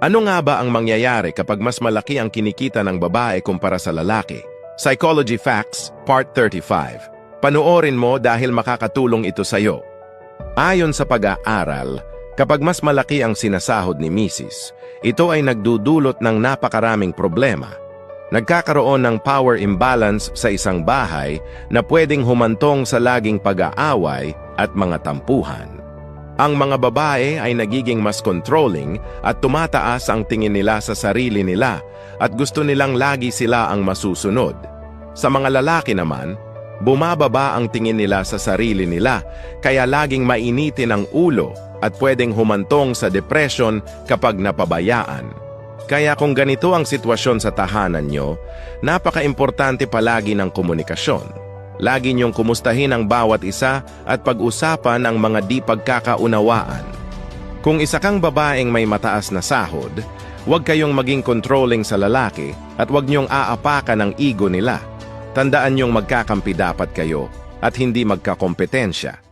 Ano nga ba ang mangyayari kapag mas malaki ang kinikita ng babae kumpara sa lalaki? Psychology Facts, Part 35. Panoorin mo dahil makakatulong ito sa'yo. Ayon sa pag-aaral, kapag mas malaki ang sinasahod ni Mrs., ito ay nagdudulot ng napakaraming problema. Nagkakaroon ng power imbalance sa isang bahay na pwedeng humantong sa laging pag-aaway at mga tampuhan. Ang mga babae ay nagiging mas controlling at tumataas ang tingin nila sa sarili nila at gusto nilang lagi sila ang masusunod. Sa mga lalaki naman, bumababa ang tingin nila sa sarili nila kaya laging mainitin ang ulo at pwedeng humantong sa depression kapag napabayaan. Kaya kung ganito ang sitwasyon sa tahanan nyo, napaka-importante palagi ng komunikasyon. Lagi niyong kumustahin ang bawat isa at pag-usapan ang mga di pagkakaunawaan. Kung isa kang babaeng may mataas na sahod, huwag kayong maging controlling sa lalaki at huwag niyong aapakan ang ego nila. Tandaan niyong magkakampi dapat kayo at hindi magkakompetensya.